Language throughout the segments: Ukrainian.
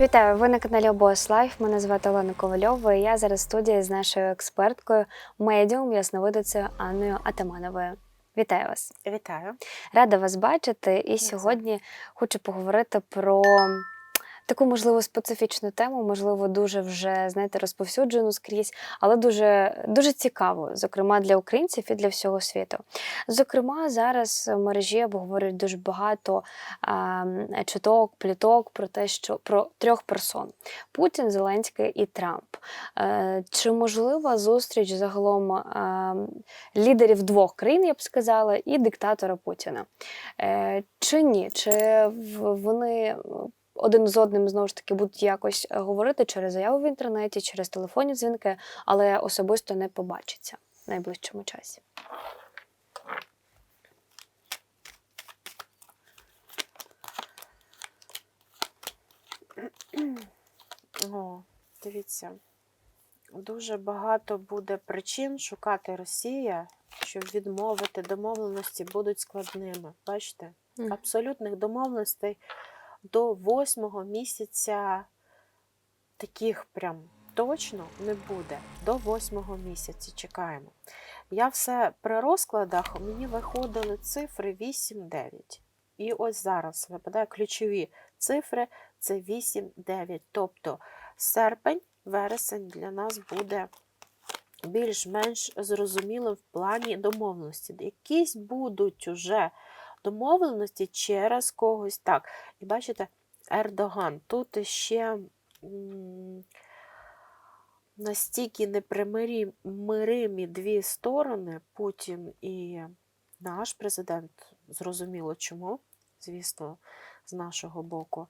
Вітаю! Ви на каналі Обос Лайф. Мене звати Олена Ковальова. і Я зараз в студії з нашою експерткою, медіум ясновидицею Анною Атамановою. Вітаю вас! Вітаю. Рада вас бачити. І сьогодні хочу поговорити про таку, можливо, специфічну тему, можливо, дуже вже знаєте, розповсюджену скрізь, але дуже, дуже цікаву, зокрема для українців і для всього світу. Зокрема, зараз в мережі обговорюють дуже багато а, чуток, пліток про те, що про трьох персон: Путін, Зеленський і Трамп. Е, Чи можлива зустріч загалом е, лідерів двох країн, я б сказала, і диктатора Путіна? Е, Чи ні? Чи вони один з одним знову ж таки будуть якось е, говорити через заяву в інтернеті, через телефонні дзвінки, але особисто не побачаться в найближчому часі? О, дивіться, дуже багато буде причин шукати Росія, щоб відмовити домовленості будуть складними. Бачите? Абсолютних домовленостей до восьмого місяця таких прям точно не буде. До восьмого місяця чекаємо. Я все при розкладах мені виходили цифри 8-9. І ось зараз випадає ключові цифри це 8-9. Тобто серпень, вересень для нас буде більш-менш зрозумілим в плані домовленості. Якісь будуть уже домовленості через когось так. І бачите, Ердоган. Тут ще настільки непримиримі дві сторони, Путін і наш президент, зрозуміло чому, звісно, з нашого боку,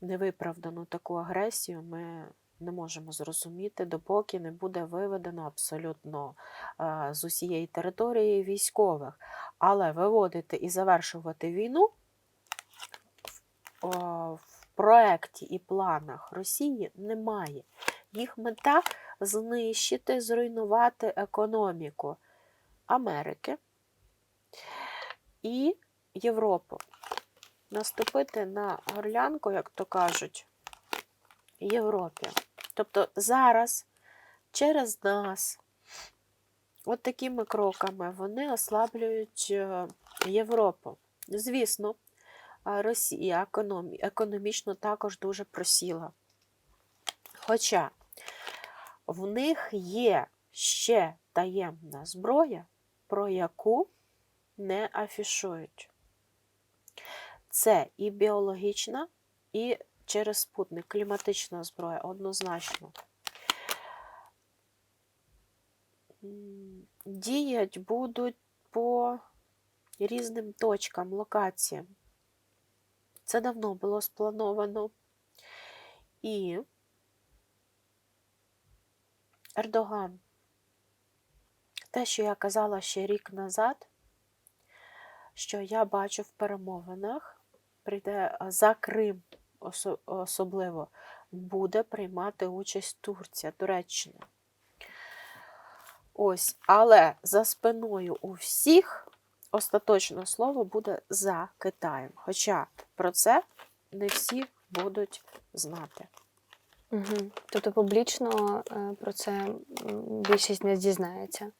невиправдану таку агресію ми не можемо зрозуміти, допоки не буде виведено абсолютно е, з усієї території військових. Але виводити і завершувати війну в- проекті і планах Росії немає. Їх мета знищити, зруйнувати економіку Америки і Європу. Наступити на горлянку, як то кажуть, Європі. Тобто зараз через нас, от такими кроками, вони ослаблюють е, Європу. Звісно, Росія економічно також дуже просіла. Хоча в них є ще таємна зброя, про яку не афішують. Це і біологічна, і через спутник кліматична зброя однозначно. Діять будуть по різним точкам, локаціям. Це давно було сплановано. І Ердоган. Те, що я казала ще рік назад, що я бачу в перемовинах, прийде за Крим особливо, буде приймати участь Турція, Туреччина. Ось, але за спиною у всіх остаточне слово буде за Китаєм. Хоча про це не всі будуть знати. Угу. Тобто публічно е, про це більшість не дізнається.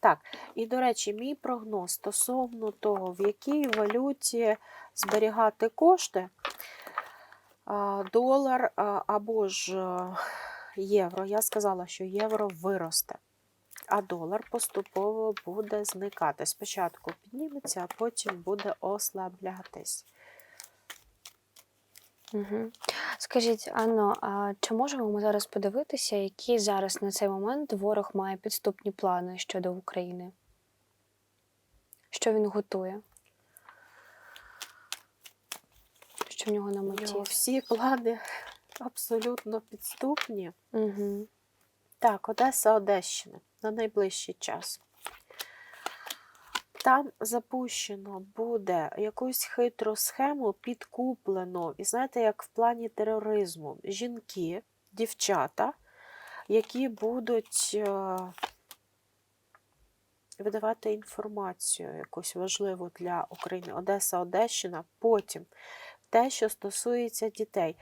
Так, і до речі, мій прогноз стосовно того, в якій валюті зберігати кошти, долар або ж євро. Я сказала, що євро виросте, а долар поступово буде зникати. Спочатку підніметься, а потім буде ослаблятись. Угу. Скажіть, Анно, а чи можемо ми зараз подивитися, які зараз на цей момент ворог має підступні плани щодо України? Що він готує? Що в нього на меті? всі плани абсолютно підступні. Угу. Так, Одеса, Одещина на найближчий час. Там запущено буде якусь хитру схему, підкуплено. І знаєте, як в плані тероризму, жінки, дівчата, які будуть е, видавати інформацію якусь важливу для України. Одеса, Одещина. Потім те, що стосується дітей.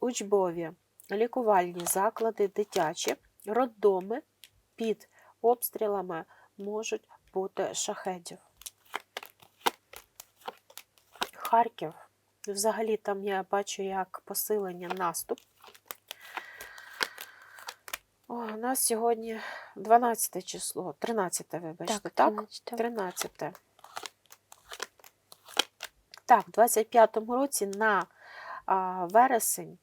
учбові, лікувальні заклади, дитячі, роддоми під обстрілами можуть бути шахедів. Харків. Взагалі там я бачу як посилення наступ. О, у нас сьогодні 12 число, 13, вибачте, так? 13. 13. Так, в 25-му році на а, вересень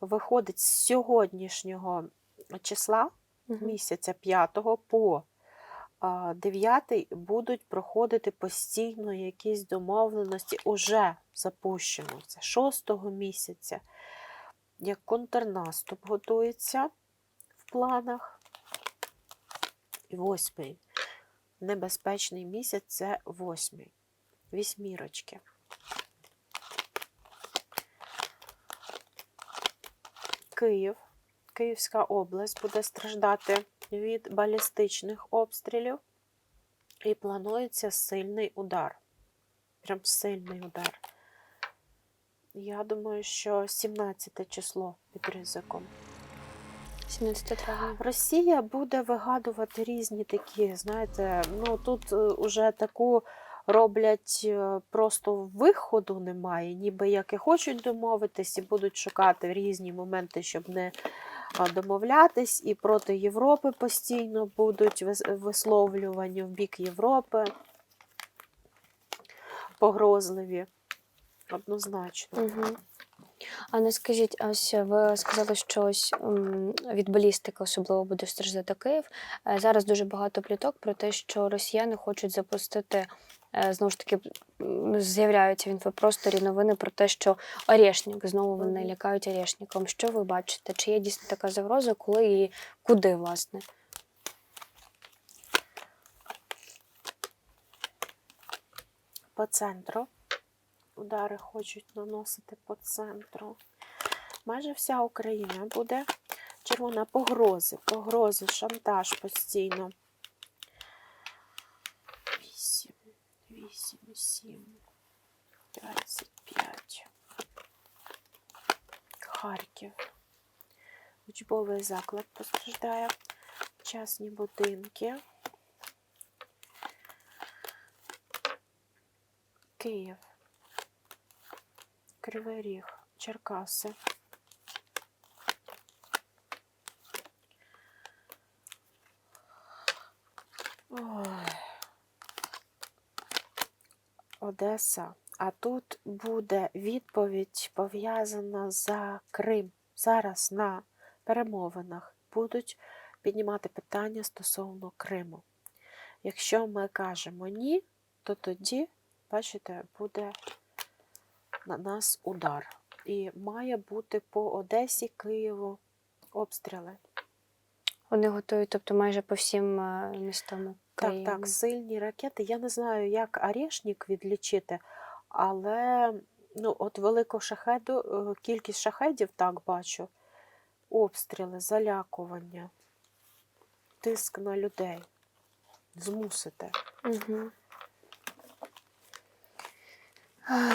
виходить з сьогоднішнього числа місяця 5 по а, 9 будуть проходити постійно якісь домовленості уже запущено. Це 6 місяця, як контрнаступ готується в планах. І восьмий. Небезпечний місяць це восьмий. Вісьмірочки. Київ, Київська область буде страждати від балістичних обстрілів. І планується сильний удар. Прям сильний удар. Я думаю, що 17 число під ризиком. 17 травня. Росія буде вигадувати різні такі, знаєте, ну тут е, уже таку роблять е, просто виходу немає, ніби як і хочуть домовитись, і будуть шукати різні моменти, щоб не домовлятись, і проти Європи постійно будуть вис- висловлювання в бік Європи погрозливі. Однозначно. Угу. А не скажіть, а ось ви сказали, що ось від балістики особливо буде страждати Київ. Е, Зараз дуже багато пліток про те, що росіяни хочуть запустити. Е, Знову ж таки, з'являються в інфопросторі новини про те, що Орешник, знову вони лякають Орешником. Що ви бачите? Чи є дійсно така загроза, коли і куди, власне? по центру. Удари хочуть наносити по центру. Майже вся Україна буде червона погрози, погрози, шантаж постійно. 8, 7, 25. Харків. Учбовий заклад постраждає. Частні будинки. Київ, Кривий Ріг, Черкаси. Одеса. А тут буде відповідь пов'язана за Крим. Зараз на перемовинах будуть піднімати питання стосовно Криму. Якщо ми кажемо ні, то тоді бачите, буде на нас удар. І має бути по Одесі, Києву обстріли. Вони готують, тобто майже по всім е, містам Так, України. так, сильні ракети. Я не знаю, як Орешник відлічити, але ну, от великого шахеду, е, кількість шахедів, так бачу, обстріли, залякування, тиск на людей. Змусити. Угу.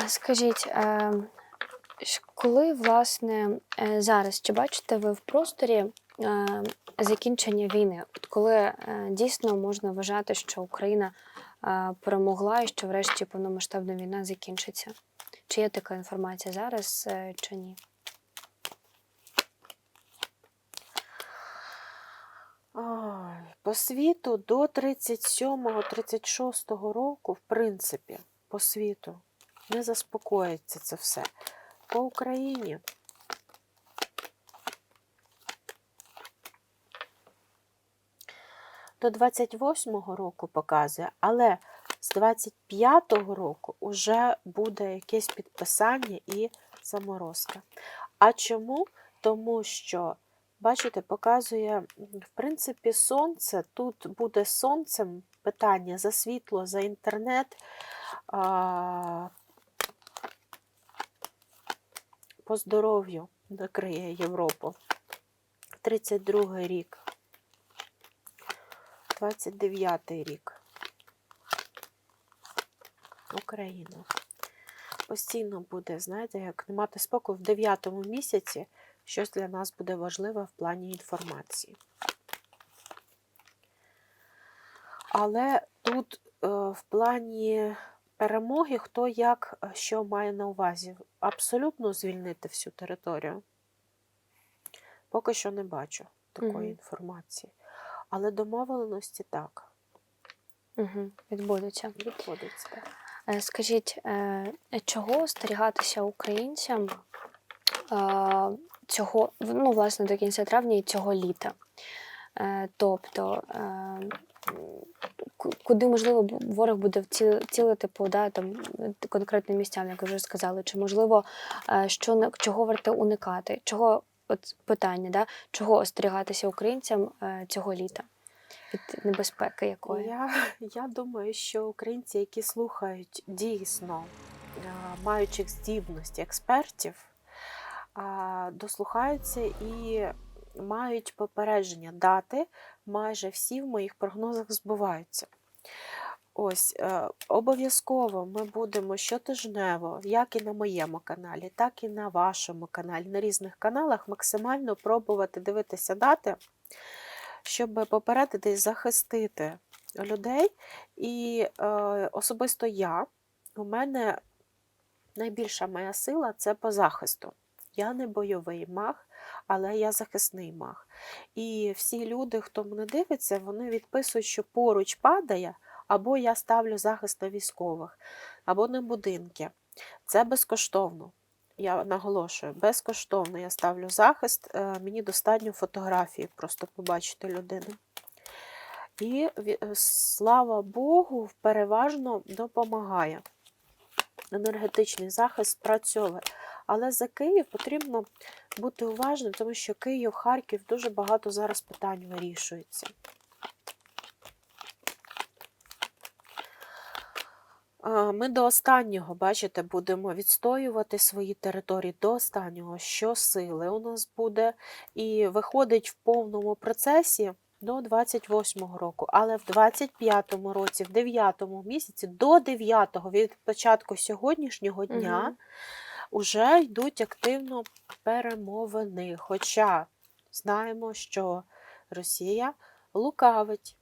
Скажіть, е, коли власне зараз чи бачите ви в просторі закінчення війни? От коли е, дійсно можна вважати, що Україна е, перемогла і що врешті повномасштабна війна закінчиться? Чи є така інформація зараз, е, чи ні? Ой, по світу до 37-36 року, в принципі, по світу не заспокоїться це все. По Україні до 28-го року показує, але з 25-го року вже буде якесь підписання і заморозка. А чому? Тому що Бачите, показує, в принципі, сонце. Тут буде сонцем питання за світло, за інтернет. По здоров'ю накриє Європу. 32 рік. 29 рік. Україна. постійно буде, знаєте, як не мати спокою в дев'ятому місяці, щось для нас буде важливе в плані інформації. Але тут е, в плані перемоги, хто як е, що має на увазі, абсолютно звільнити всю територію. Поки що не бачу такої Мгм. інформації. Але домовленості так, Угу. Відбудуться. відходиться. так. Е, Скажіть, е, чого остерігатися українцям е, цього, ну, власне, до кінця травня і цього літа? Тобто, куди, можливо, ворог буде цілити по да, там, конкретним місцям, як ви вже сказали, чи можливо, що, чого варто уникати? Чого, от питання, да, чого остерігатися українцям е, цього літа? Від небезпеки якої? Я, я думаю, що українці, які слухають дійсно е, маючих здібності експертів, дослухаються і мають попередження дати, майже всі в моїх прогнозах збуваються. Ось е, обов'язково ми будемо щотижнево, як і на моєму каналі, так і на вашому каналі, на різних каналах максимально пробувати дивитися дати, щоб попередити і захистити людей. І е, особисто я, у мене найбільша моя сила це по захисту. Я не бойовий маг, але я захисний маг. І всі люди, хто мене дивиться, вони відписують, що поруч падає, або я ставлю захист на військових, або на будинки. Це безкоштовно. Я наголошую, безкоштовно я ставлю захист, е, мені достатньо фотографії, просто побачити людину. І е, слава Богу, переважно допомагає. Енергетичний захист спрацьовує. Але за Київ потрібно бути уважним, тому що Київ, Харків дуже багато зараз питань вирішується. Ми до останнього, бачите, будемо відстоювати свої території до останнього, що сили у нас буде, і виходить в повному процесі до 28-го року. Але в 25-му році, в 9-му місяці, до 9-го, від початку сьогоднішнього дня, Мгм. уже йдуть активно перемовини. Хоча знаємо, що Росія лукавить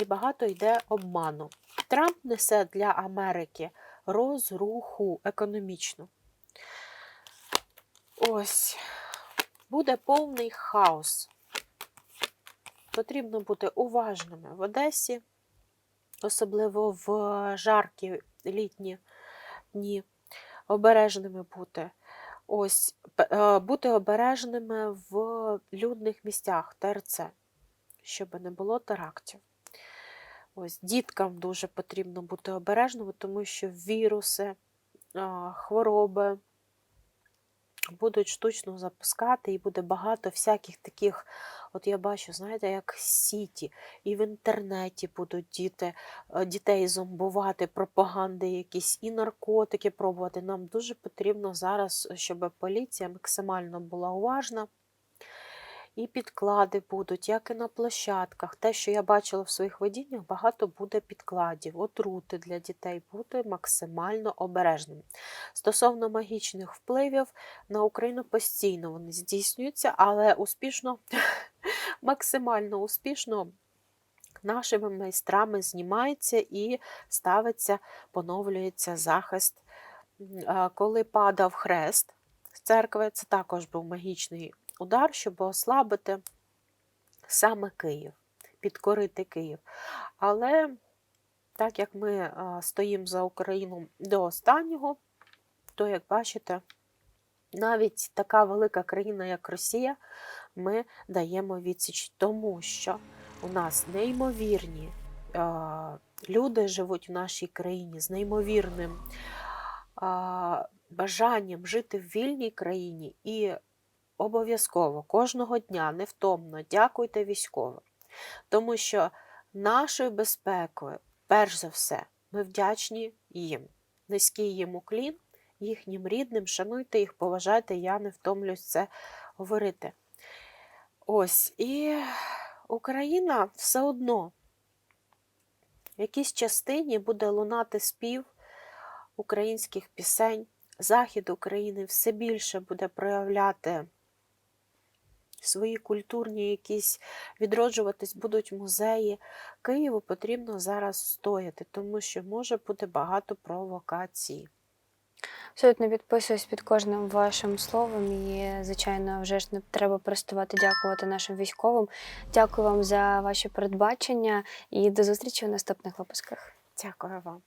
і багато йде обману. Трамп несе для Америки розруху економічну. Ось буде повний хаос. Потрібно бути уважними в Одесі, особливо в жаркі літні дні. Обережними бути. Ось е, бути обережними в людних місцях ТРЦ, щоб не було терактів. Ось діткам дуже потрібно бути обережними, тому що віруси, хвороби будуть штучно запускати, і буде багато всяких таких, от я бачу, знаєте, як сіті, і в інтернеті будуть діти, е, дітей зомбувати, пропаганди якісь, і наркотики пробувати. Нам дуже потрібно зараз, щоб поліція максимально була уважна. І підклади будуть, як і на площадках. Те, що я бачила в своїх видіннях, багато буде підкладів, отрути для дітей, бути максимально обережним. Стосовно магічних впливів, на Україну постійно вони здійснюються, але успішно, максимально успішно нашими майстрами знімається і ставиться, поновлюється захист. Коли падав хрест з церкви, це також був магічний удар, щоб ослабити саме Київ, підкорити Київ. Але так як ми стоїмо за Україну до останнього, то, як бачите, навіть така велика країна, як Росія, ми даємо відсіч, тому що у нас неймовірні люди живуть в нашій країні з неймовірним бажанням жити в вільній країні і обов'язково кожного дня невтомно дякуйте військовим, тому що нашою безпекою, перш за все, ми вдячні їм. Низький їм уклін, їхнім рідним, шануйте їх, поважайте, я не втомлюсь це говорити. Ось, і Україна все одно в якійсь частині буде лунати спів українських пісень. Захід України все більше буде проявляти свої культурні якісь відроджуватись будуть музеї. Києву потрібно зараз стояти, тому що може бути багато провокацій. Абсолютно підписуюсь під кожним вашим словом. І, звичайно, вже ж не треба переставати дякувати нашим військовим. Дякую вам за ваші передбачення і до зустрічі у наступних випусках. Дякую вам.